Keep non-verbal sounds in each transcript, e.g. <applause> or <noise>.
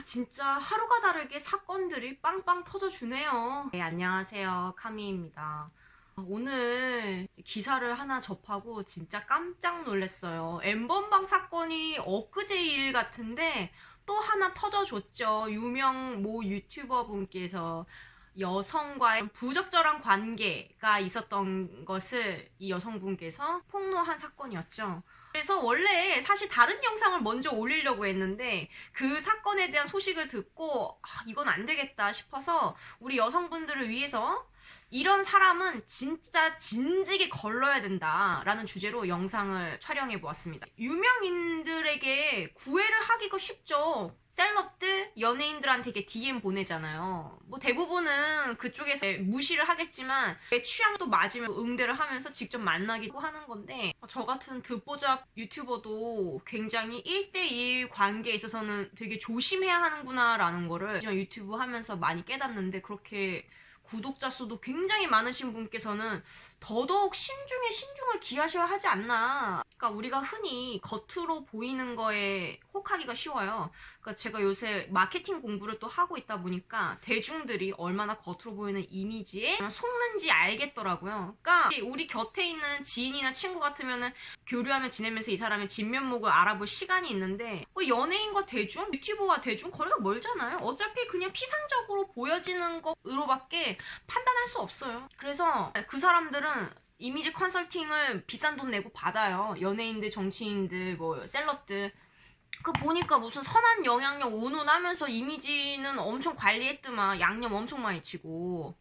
아, 진짜 하루가 다르게 사건들이 빵빵 터져주네요. 네, 안녕하세요. 카미입니다. 오늘 기사를 하나 접하고 진짜 깜짝 놀랐어요. 엠번방 사건이 엊그제 일 같은데 또 하나 터져줬죠. 유명 모 유튜버 분께서 여성과의 부적절한 관계가 있었던 것을 이 여성분께서 폭로한 사건이었죠. 그래서 원래 사실 다른 영상을 먼저 올리려고 했는데 그 사건에 대한 소식을 듣고 아, 이건 안 되겠다 싶어서 우리 여성분들을 위해서 이런 사람은 진짜 진지게 걸러야 된다라는 주제로 영상을 촬영해 보았습니다. 유명인들에게 구애를 하기가 쉽죠. 셀럽들, 연예인들한테 이렇게 DM 보내잖아요. 뭐 대부분은 그쪽에서 무시를 하겠지만 내 취향도 맞으면 응대를 하면서 직접 만나기도 하는 건데 저 같은 듣보잡 유튜버도 굉장히 1대1 관계에 있어서는 되게 조심해야 하는구나라는 거를 유튜브 하면서 많이 깨닫는데 그렇게 구독자 수도 굉장히 많으신 분께서는 더더욱 신중에 신중을 기하셔야 하지 않나. 그러니까 우리가 흔히 겉으로 보이는 거에 혹하기가 쉬워요. 그러니까 제가 요새 마케팅 공부를 또 하고 있다 보니까 대중들이 얼마나 겉으로 보이는 이미지에 속는지 알겠더라고요. 그러니까 우리 곁에 있는 지인이나 친구 같으면은 교류하며 지내면서 이 사람의 진면목을 알아볼 시간이 있는데 뭐 연예인과 대중, 유튜버와 대중 거리가 멀잖아요. 어차피 그냥 피상적으로 보여지는 것으로밖에 판단할 수 없어요. 그래서 그 사람들은 이미지 컨설팅을 비싼 돈 내고 받아요. 연예인들, 정치인들, 뭐 셀럽들. 그 보니까 무슨 선한 영향력 운운하면서 이미지는 엄청 관리했더만 양념 엄청 많이 치고.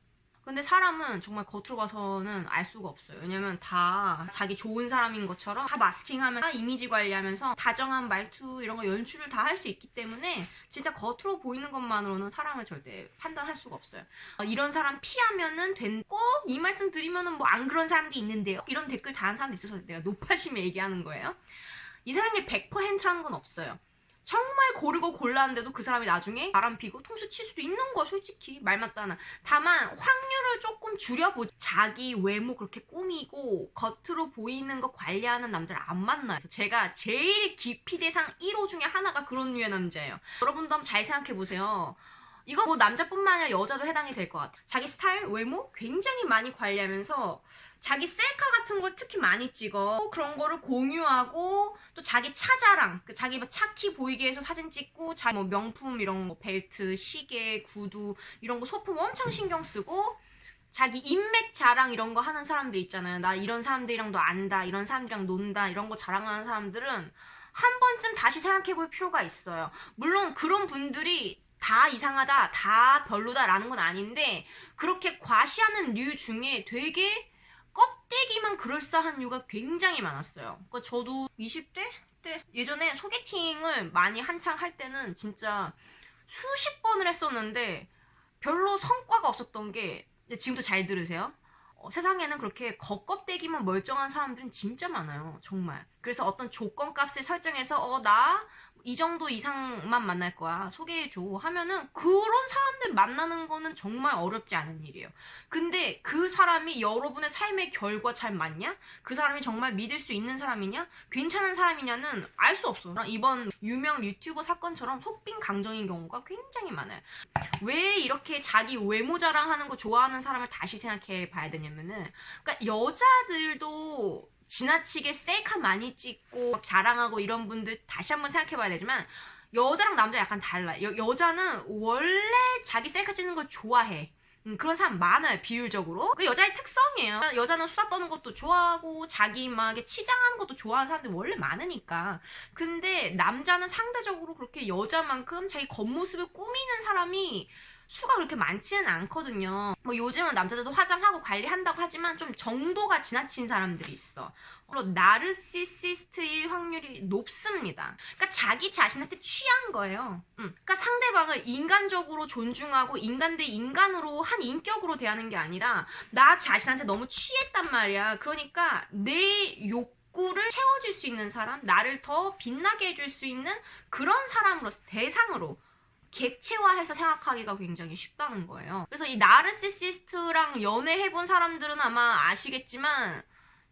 근데 사람은 정말 겉으로 봐서는 알 수가 없어요. 왜냐면 다 자기 좋은 사람인 것처럼 다 마스킹하면 다 이미지 관리하면서 다정한 말투 이런 거 연출을 다 할 수 있기 때문에 진짜 겉으로 보이는 것만으로는 사람을 절대 판단할 수가 없어요. 어, 이런 사람 피하면은 된. 꼭이 말씀 드리면은 뭐 안 그런 사람도 있는데요. 이런 댓글 다는 사람도 있어서 내가 높아심에 얘기하는 거예요. 이 세상에 100%라는 건 없어요. 정말 고르고 골랐는데도 그 사람이 나중에 바람 피고 통수 칠 수도 있는 거야 솔직히. 말 맞다나. 다만 확률을 조금 줄여보자. 자기 외모 그렇게 꾸미고 겉으로 보이는 거 관리하는 남자를 안 만나요. 제가 제일 기피 대상 1호 중에 하나가 그런 류의 남자예요. 여러분도 한번 잘 생각해보세요 이거 뭐 남자뿐만 아니라 여자도 해당이 될 것 같아. 자기 스타일, 외모 굉장히 많이 관리하면서 자기 셀카 같은 걸 특히 많이 찍어. 그런 거를 공유하고 또 자기 차자랑 그 자기 뭐 차키 보이게 해서 사진 찍고 자기 뭐 명품 이런 거 벨트, 시계, 구두 이런 거 소품 엄청 신경 쓰고 자기 인맥 자랑 이런 거 하는 사람들 있잖아요. 나 이런 사람들이랑도 안다, 이런 사람들이랑 논다 이런 거 자랑하는 사람들은 한 번쯤 다시 생각해 볼 필요가 있어요. 물론 그런 분들이 다 이상하다, 다 별로다라는 건 아닌데 그렇게 과시하는 류 중에 되게 껍데기만 그럴싸한 류가 굉장히 많았어요. 그러니까 저도 20대 때 예전에 소개팅을 많이 한창 할 때는 진짜 수십 번을 했었는데 별로 성과가 없었던 게 지금도 잘 들으세요. 어, 세상에는 그렇게 겉껍데기만 멀쩡한 사람들은 진짜 많아요. 정말. 그래서 어떤 조건 값을 설정해서 어 나 이 정도 이상만 만날 거야. 소개해줘. 하면은 그런 사람들 만나는 거는 정말 어렵지 않은 일이에요. 근데 그 사람이 여러분의 삶의 결과 잘 맞냐? 그 사람이 정말 믿을 수 있는 사람이냐? 괜찮은 사람이냐는 알 수 없어. 이번 유명 유튜버 사건처럼 속빈 강정인 경우가 굉장히 많아요. 왜 이렇게 자기 외모 자랑하는 거 좋아하는 사람을 다시 생각해 봐야 되냐 면은, 그러니까 여자들도 지나치게 셀카 많이 찍고 막 자랑하고 이런 분들 다시 한번 생각해 봐야 되지만, 여자랑 남자 약간 달라. 여, 여자는 원래 자기 셀카 찍는 걸 좋아해. 음, 그런 사람 많아요, 비율적으로. 그 여자의 특성이에요. 여자는 수다 떠는 것도 좋아하고, 자기 막 이렇게 치장하는 것도 좋아하는 사람들이 원래 많으니까. 근데 남자는 상대적으로 그렇게 여자만큼 자기 겉모습을 꾸미는 사람이 수가 그렇게 많지는 않거든요. 뭐 요즘은 남자들도 화장하고 관리한다고 하지만 좀 정도가 지나친 사람들이 있어. 물론 나르시시스트일 확률이 높습니다. 그러니까 자기 자신한테 취한 거예요. 음. 그러니까 상대방을 인간적으로 존중하고 인간 대 인간으로 한 인격으로 대하는 게 아니라 나 자신한테 너무 취했단 말이야. 그러니까 내 욕. 구를 채워줄 수 있는 사람, 나를 더 빛나게 해줄 수 있는 그런 사람으로, 대상으로 객체화해서 생각하기가 굉장히 쉽다는 거예요. 그래서 이 나르시시스트랑 연애해본 사람들은 아마 아시겠지만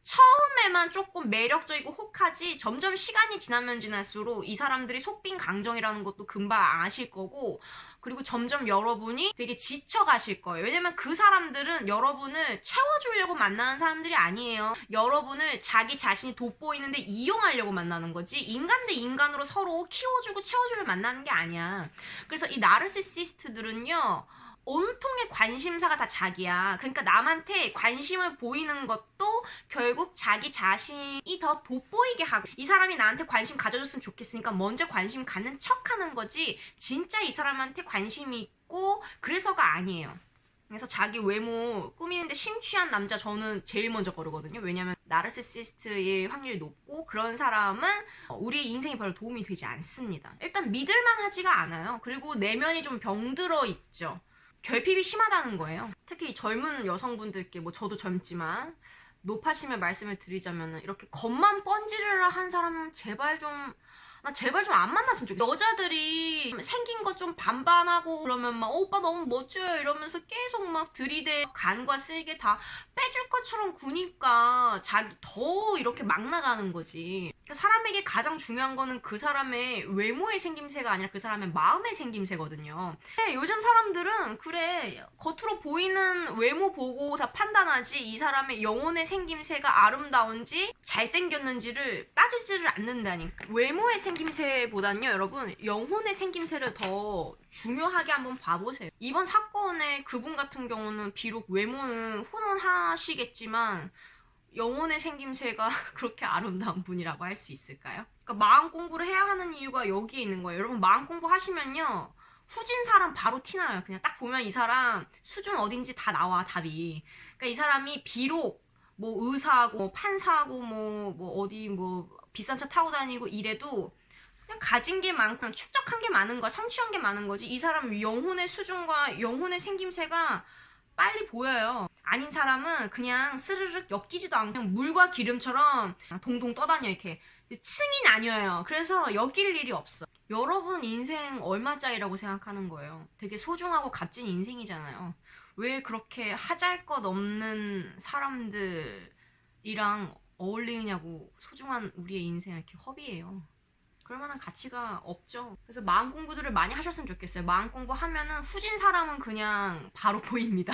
처음에만 조금 매력적이고 혹하지 점점 시간이 지나면 지날수록 이 사람들이 속빈 강정이라는 것도 금방 아실 거고 그리고 점점 여러분이 되게 지쳐가실 거예요. 왜냐면 그 사람들은 여러분을 채워주려고 만나는 사람들이 아니에요. 여러분을 자기 자신이 돋보이는데 이용하려고 만나는 거지 인간 대 인간으로 서로 키워주고 채워주려 만나는 게 아니야. 그래서 이 나르시시스트들은요. 온통의 관심사가 다 자기야. 그러니까 남한테 관심을 보이는 것도 결국 자기 자신이 더 돋보이게 하고 이 사람이 나한테 관심 가져줬으면 좋겠으니까 먼저 관심 갖는 척 하는 거지 진짜 이 사람한테 관심이 있고 그래서가 아니에요. 그래서 자기 외모 꾸미는데 심취한 남자 저는 제일 먼저 거르거든요. 왜냐면 나르시시스트일 확률이 높고 그런 사람은 우리의 인생에 별로 도움이 되지 않습니다. 일단 믿을만 하지가 않아요. 그리고 내면이 좀 병들어 있죠. 결핍이 심하다는 거예요. 특히 젊은 여성분들께 뭐 저도 젊지만 높아심을 말씀을 드리자면 이렇게 겉만 번지르르 한 사람은 제발 좀 나 제발 좀 안 만났으면 좋겠어. 여자들이 생긴 거 좀 반반하고 그러면 막 어, 오빠 너무 멋져요 이러면서 계속 막 들이대 간과 쓸개 다 빼줄 것처럼 구니까 자기 더 이렇게 막 나가는 거지. 그러니까 사람에게 가장 중요한 거는 그 사람의 외모의 생김새가 아니라 그 사람의 마음의 생김새거든요. 근데 요즘 사람들은 그래 겉으로 보이는 외모 보고 다 판단하지 이 사람의 영혼의 생김새가 아름다운지 잘생겼는지를 따지지를 않는다니까. 외모의 생김새보단요 여러분 영혼의 생김새를 더 중요하게 한번 봐보세요. 이번 사건의 그분 같은 경우는 비록 외모는 훈훈하시겠지만 영혼의 생김새가 <laughs> 그렇게 아름다운 분이라고 할 수 있을까요? 그러니까 마음 공부를 해야 하는 이유가 여기에 있는 거예요. 여러분 마음 공부 하시면요. 후진 사람 바로 티나요. 그냥 딱 보면 이 사람 수준 어딘지 다 나와 답이. 그러니까 이 사람이 비록 뭐 의사하고 뭐 판사하고 뭐, 뭐 어디 뭐 비싼 차 타고 다니고 이래도 그냥 가진 게 많고 축적한 게 많은 거야 성취한 게 많은 거지. 이 사람 영혼의 수준과 영혼의 생김새가 빨리 보여요. 아닌 사람은 그냥 스르륵 엮이지도 않고 그냥 물과 기름처럼 동동 떠다녀 이렇게. 층이 나뉘어요. 그래서 엮일 일이 없어. 여러분 인생 얼마짜리라고 생각하는 거예요? 되게 소중하고 값진 인생이잖아요. 왜 그렇게 하잘 것 없는 사람들이랑 어울리느냐고 소중한 우리의 인생을 이렇게 허비해요. 그럴 만한 가치가 없죠. 그래서 마음 공부들을 많이 하셨으면 좋겠어요. 마음 공부 하면은 후진 사람은 그냥 바로 <laughs> 보입니다.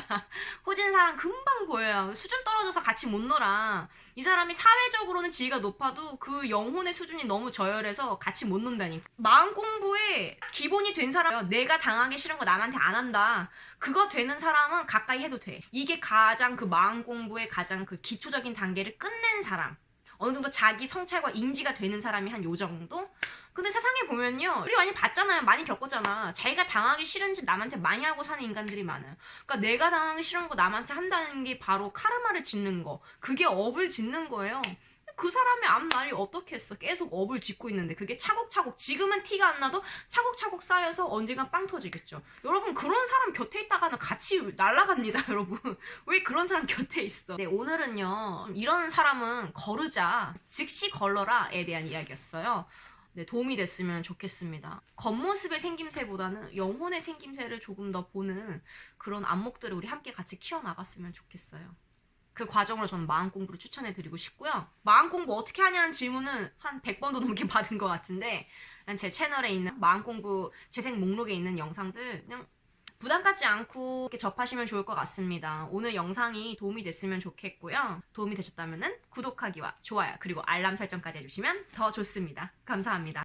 후진 사람 금방 보여요. 수준 떨어져서 같이 못 놀아. 이 사람이 사회적으로는 지위가 높아도 그 영혼의 수준이 너무 저열해서 같이 못 논다니까. 마음 공부에 기본이 된 사람, 내가 당하기 싫은 거 남한테 안 한다. 그거 되는 사람은 가까이 해도 돼. 이게 가장 그 마음 공부의 가장 그 기초적인 단계를 끝낸 사람. 어느 정도 자기 성찰과 인지가 되는 사람이 한 요 정도? 근데 세상에 보면요. 우리 많이 봤잖아요. 많이 겪었잖아. 자기가 당하기 싫은 짓 남한테 많이 하고 사는 인간들이 많아요. 그러니까 내가 당하기 싫은 거 남한테 한다는 게 바로 카르마를 짓는 거. 그게 업을 짓는 거예요. 그 사람의 앞날이 어떻게 했어? 계속 업을 짓고 있는데 그게 차곡차곡 지금은 티가 안 나도 차곡차곡 쌓여서 언젠간 빵 터지겠죠. 여러분 그런 사람 곁에 있다가는 같이 날아갑니다, <laughs> 여러분. 왜 그런 사람 곁에 있어? 네, 오늘은요. 이런 사람은 거르자. 즉시 걸러라에 대한 이야기였어요. 네, 도움이 됐으면 좋겠습니다. 겉모습의 생김새보다는 영혼의 생김새를 조금 더 보는 그런 안목들을 우리 함께 같이 키워나갔으면 좋겠어요. 그 과정으로 저는 마음 공부를 추천해 드리고 싶고요. 마음 공부 어떻게 하냐는 질문은 한 100번도 넘게 <laughs> 받은 것 같은데 제 채널에 있는 마음 공부 재생 목록에 있는 영상들 그냥 부담 갖지 않고 접하시면 좋을 것 같습니다. 오늘 영상이 도움이 됐으면 좋겠고요. 도움이 되셨다면 구독하기와 좋아요 그리고 알람 설정까지 해주시면 더 좋습니다. 감사합니다.